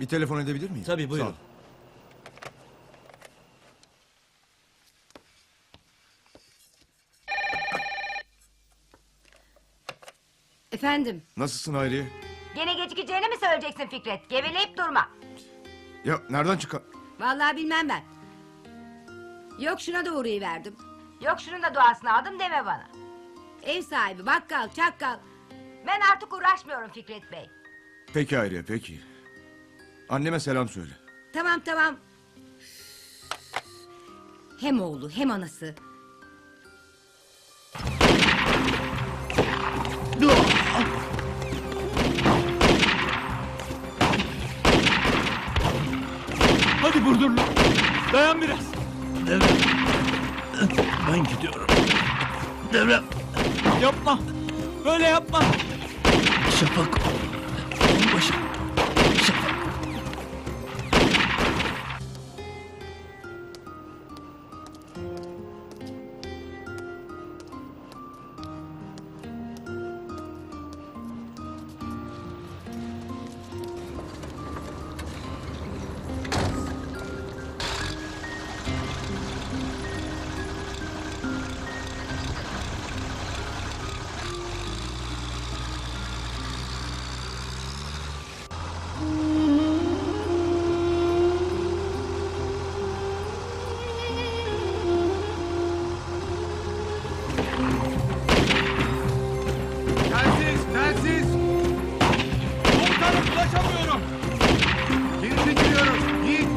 Bir telefon edebilir miyim? Tabii, buyurun. Sağ ol. Efendim, Nasılsın Hayriye? Gene gecikeceğini mi söyleyeceksin Fikret? Geveleyip durma. Ya nereden çıkan? vallahi bilmem ben. Yok şuna da uğrayıverdim. Yok şunun da duasını aldım deme bana. Ev sahibi, bakkal, çakkal. Ben artık uğraşmıyorum Fikret Bey. Peki Hayriye peki. Anneme selam söyle. Tamam tamam. Hem oğlu hem anası. Hadi Burdurlu. Dayan biraz. Devrem. Ben gidiyorum. Devrem. Yapma. Böyle yapma. Şafak. Ulaşamıyorum. Geri çekiliyoruz. Yiğit,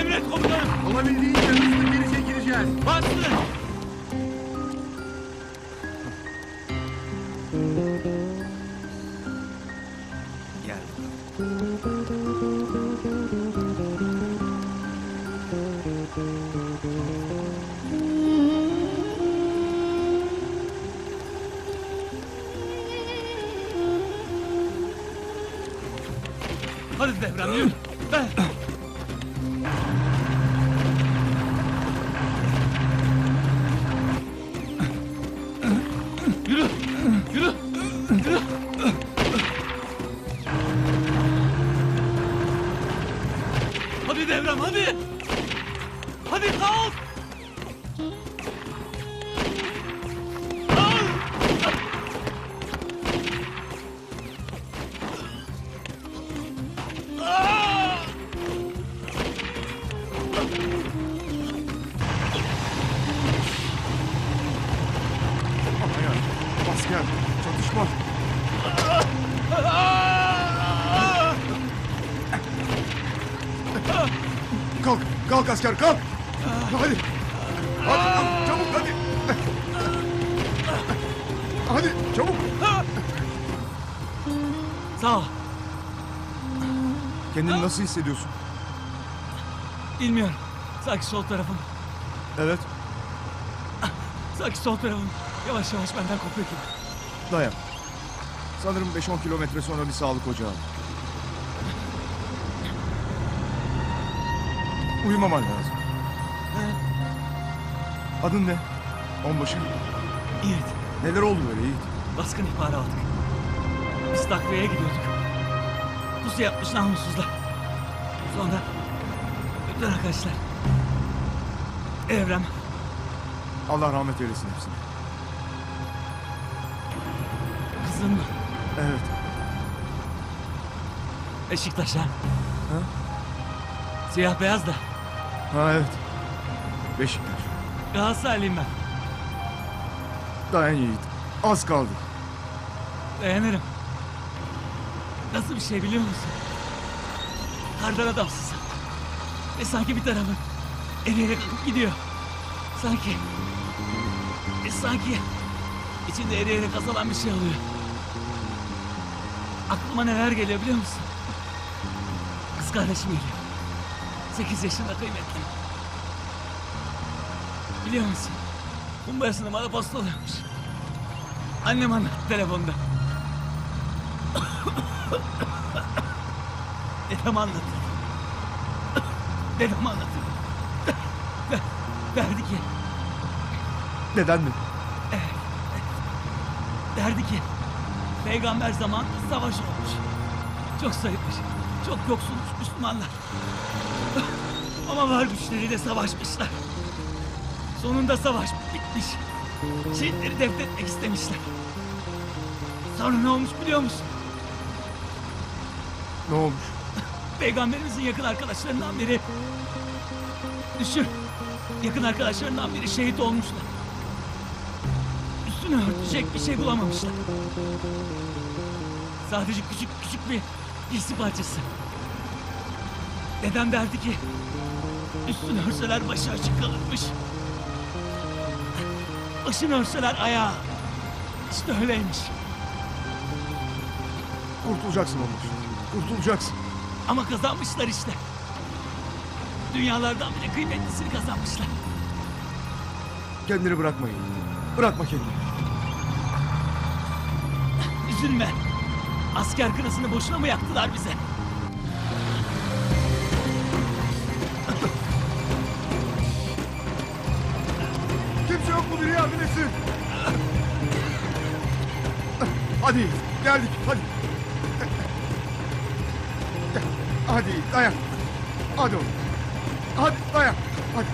Emret komutanım. olabildiğince hızlı geri çekileceğiz. Bastır. Asker. Çatışma. Kalk. Kalk asker kalk. Hadi. Hadi çabuk hadi. Hadi çabuk. Sağ ol. Kendini nasıl hissediyorsun? Bilmiyorum. Sanki sol tarafım. Evet. Sanki sol tarafım. Yavaş yavaş benden kopuyor gibi. Dayan. Sanırım 5-10 kilometre sonra bir sağlık ocağı. Uyumaman lazım. Adın ne? Onbaşı. Yiğit. Neler oldu böyle Yiğit? Baskın ihbarı aldık. Biz takviyeye gidiyorduk. Pusu yapmış namussuzlar. Sonra bütün arkadaşlar. Evrem. Allah rahmet eylesin hepsine. Mı? Evet. Beşiktaş'a. Siyah beyaz da. Ha evet. Beşiktaş. Galatasaraylıyım ben. Dayan Yiğit. Az kaldı. Dayanırım. Nasıl bir şey biliyor musun? Kardan adamsın sen. Ve sanki bir tarafın eriyerek akıp gidiyor. Sanki... E sanki... içinde eriyerek azalan bir şey oluyor. Aklıma neler geliyor biliyor musun? Kız kardeşim geliyor. Sekiz yaşında kıymetli. Biliyor musun? Kumbayasını bana postalıyormuş. Annem anlattı telefonda. Dedem anlatır. Dedem anlatır. Der- Derdi ki, Neden mi? derdi ki Peygamber zaman savaş olmuş. Çok zayıfmış. Çok yoksulmuş Müslümanlar. Ama var güçleriyle savaşmışlar. Sonunda savaş bitmiş. Şehitleri defnetmek istemişler. Sonra ne olmuş biliyor musun? Ne olmuş? Peygamberimizin yakın arkadaşlarından biri... Düşün. Yakın arkadaşlarından biri şehit olmuşlar. Üstünü örtecek bir şey bulamamışlar. Sadece küçük küçük bir giysi parçası. Dedem derdi ki... Üstünü örseler başı açık kalırmış. Başını örseler ayağı. İşte öyleymiş. Kurtulacaksın Onur. Kurtulacaksın. Ama kazanmışlar işte. Dünyalardan bile kıymetlisini kazanmışlar. Kendini bırakmayın. Bırakma kendini. Üzülme. Asker kınasını boşuna mı yaktılar bize? Kimse yok mu biri yardım etsin? Hadi geldik hadi. Hadi dayan. Hadi oğlum. Hadi dayan. Hadi.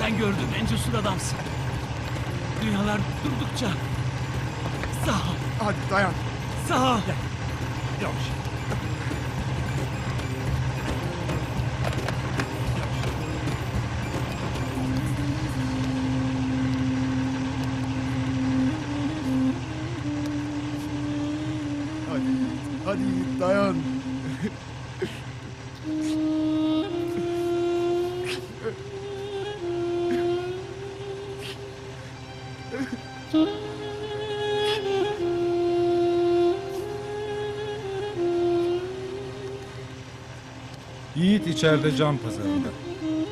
Sen gördüğüm en cesur adamsın. Dünyalar durdukça. Sağ ol. Hadi dayan. Sağ ol. Yavaş. Hadi, hadi dayan. Yiğit içeride can pazarında.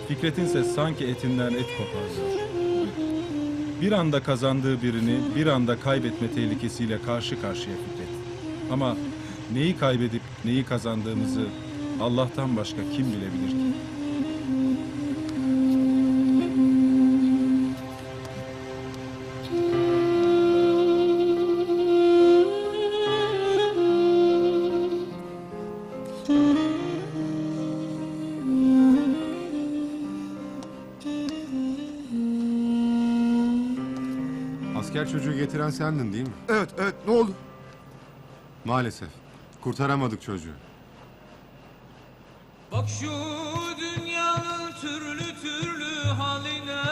Fikret'in ise sanki etinden et koparıyor. Bir anda kazandığı birini bir anda kaybetme tehlikesiyle karşı karşıya Fikret. Ama neyi kaybedip neyi kazandığımızı Allah'tan başka kim bilebilir ki? Asker çocuğu getiren sendin değil mi? Evet, evet ne oldu? Maalesef. Kurtaramadık çocuğu. Bak şu dünyanın türlü türlü haline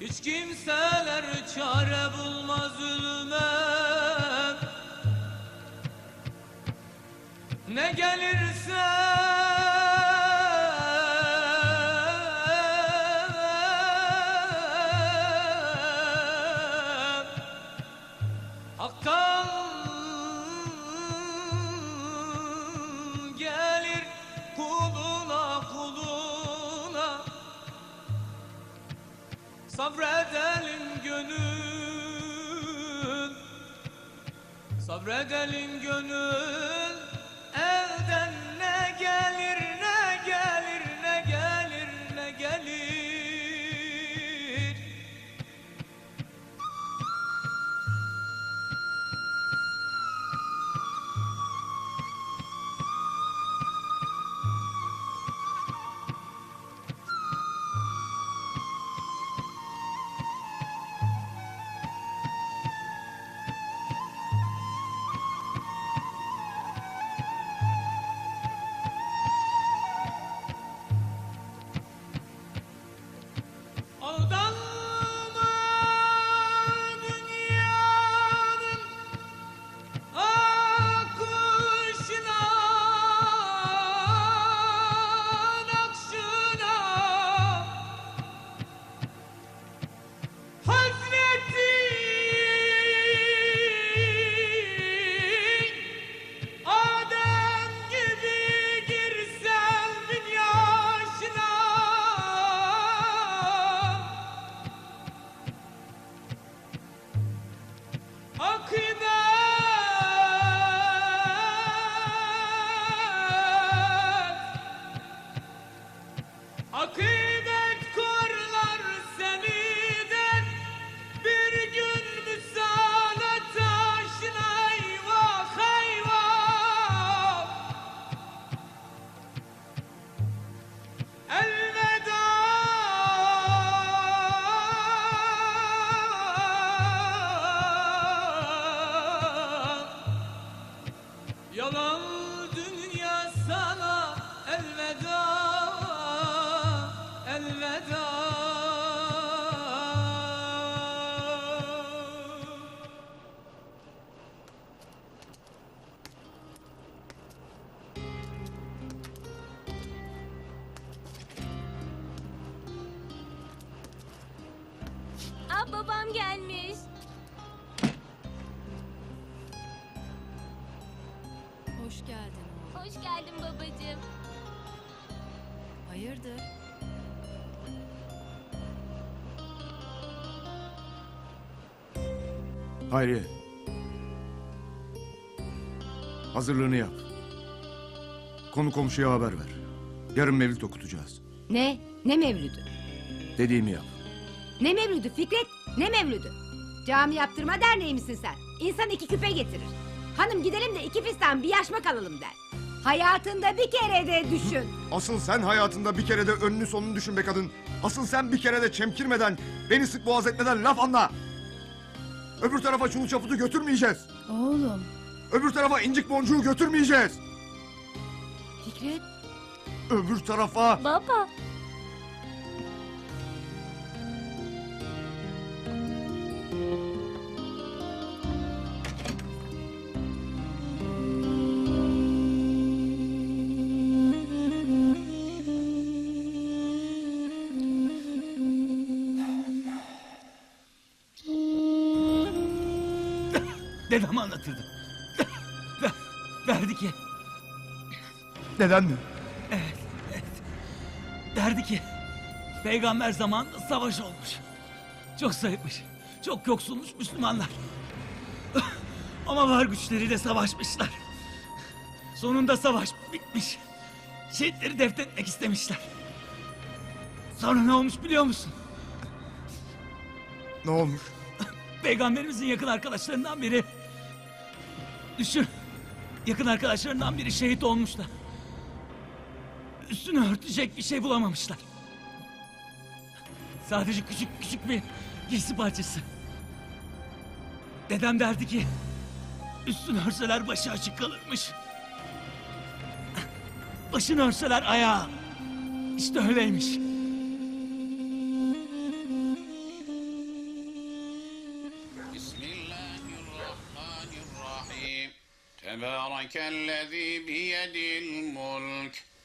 Hiç kimseler çare bulmaz zulme Ne gelirse Sabredelim gönül. Sabredelim gönül Hayriye. Hazırlığını yap. Konu komşuya haber ver. Yarın mevlüt okutacağız. Ne? Ne mevlüdü? Dediğimi yap. Ne mevlüdü Fikret? Ne mevlüdü? Cami yaptırma derneği misin sen? İnsan iki küpe getirir. Hanım gidelim de iki fistan bir yaşmak alalım der. Hayatında bir kere de düşün. Asıl sen hayatında bir kere de önünü sonunu düşün be kadın. Asıl sen bir kere de çemkirmeden, beni sık boğaz etmeden laf anla. Öbür tarafa çulu çaputu götürmeyeceğiz. Oğlum. Öbür tarafa incik boncuğu götürmeyeceğiz. Fikret Öbür tarafa... Baba. Neden mi? derdi ki peygamber zamanında savaş olmuş. Çok zayıfmış, çok yoksulmuş Müslümanlar. Ama var güçleriyle savaşmışlar. Sonunda savaş bitmiş. Şehitleri defnetmek istemişler. Sonra ne olmuş biliyor musun? Ne olmuş? Peygamberimizin yakın arkadaşlarından biri... Düşün. Yakın arkadaşlarından biri şehit olmuşlar. Üstünü örtecek bir şey bulamamışlar. Sadece küçük küçük bir giysi parçası. Dedem derdi ki üstünü örseler başı açık kalırmış. Başını örseler ayağı. İşte öyleymiş. Bismillahirrahmanirrahim. Tebârekellezî biyedil mulk.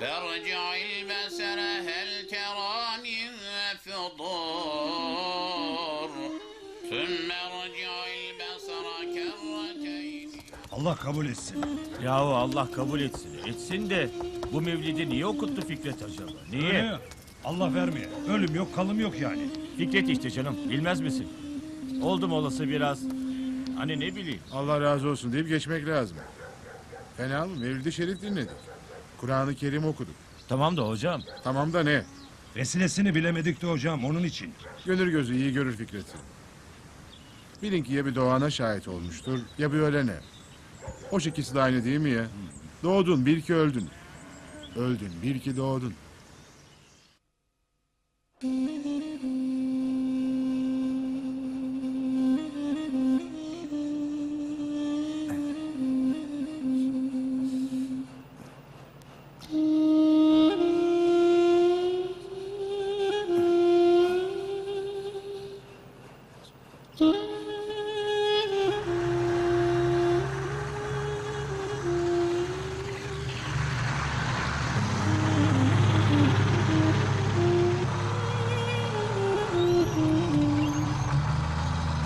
فارجع البصر هل ترى من فطور ثم ارجع البصر كرتين Allah kabul etsin. Yahu Allah kabul etsin. Etsin de bu mevlidi niye okuttu Fikret acaba? Niye? Allah vermeye. Ölüm yok kalım yok yani. Fikret işte canım. Bilmez misin? Oldum olası biraz. Hani ne bileyim. Allah razı olsun deyip geçmek lazım. Fena mı? Mevlid-i Şerif dinledik. Kur'an-ı Kerim okuduk. Tamam da hocam. Tamam da ne? Vesilesini bilemedik de hocam onun için. Gönül gözü iyi görür Fikret'i. Bilin ki ya bir doğana şahit olmuştur ya bir ölene. Hoş ikisi de aynı değil mi ya? Doğdun bil ki öldün. Öldün bil ki doğdun.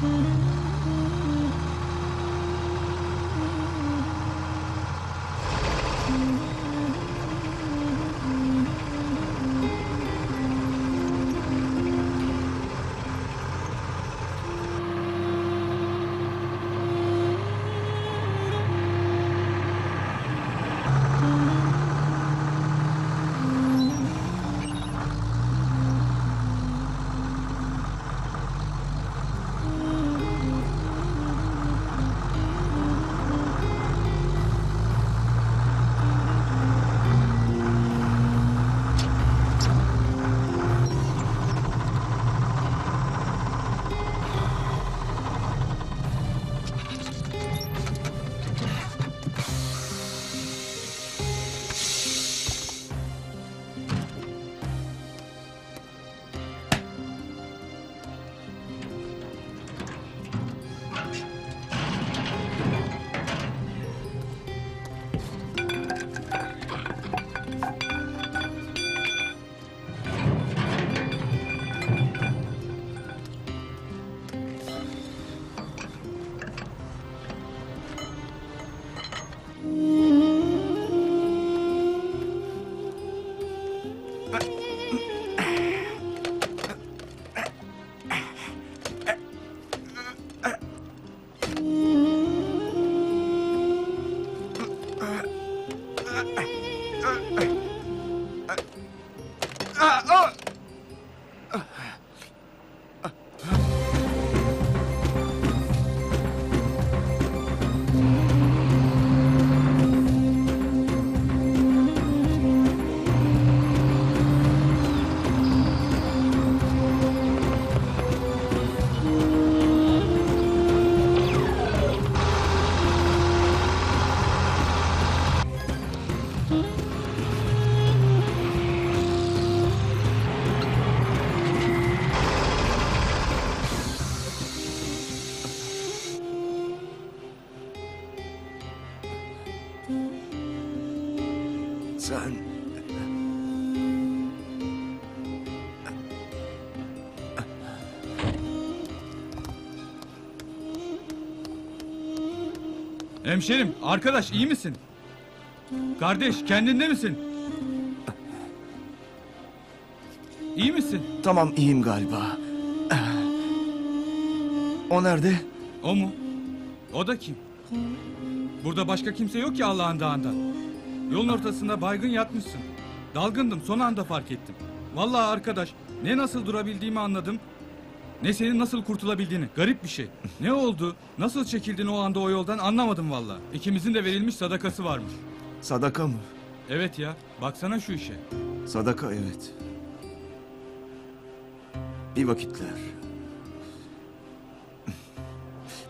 Mm-hmm. Sen... Hemşerim, arkadaş iyi misin? Kardeş, kendinde misin? İyi misin? Tamam iyiyim galiba. O nerede? O mu? O da kim? Burada başka kimse yok ki Allah'ın dağında. Yolun ortasında baygın yatmışsın. Dalgındım, son anda fark ettim. Vallahi arkadaş, ne nasıl durabildiğimi anladım. Ne senin nasıl kurtulabildiğini. Garip bir şey. Ne oldu? Nasıl çekildin o anda o yoldan anlamadım vallahi. İkimizin de verilmiş sadakası varmış. Sadaka mı? Evet ya, baksana şu işe. Sadaka evet. Bir vakitler.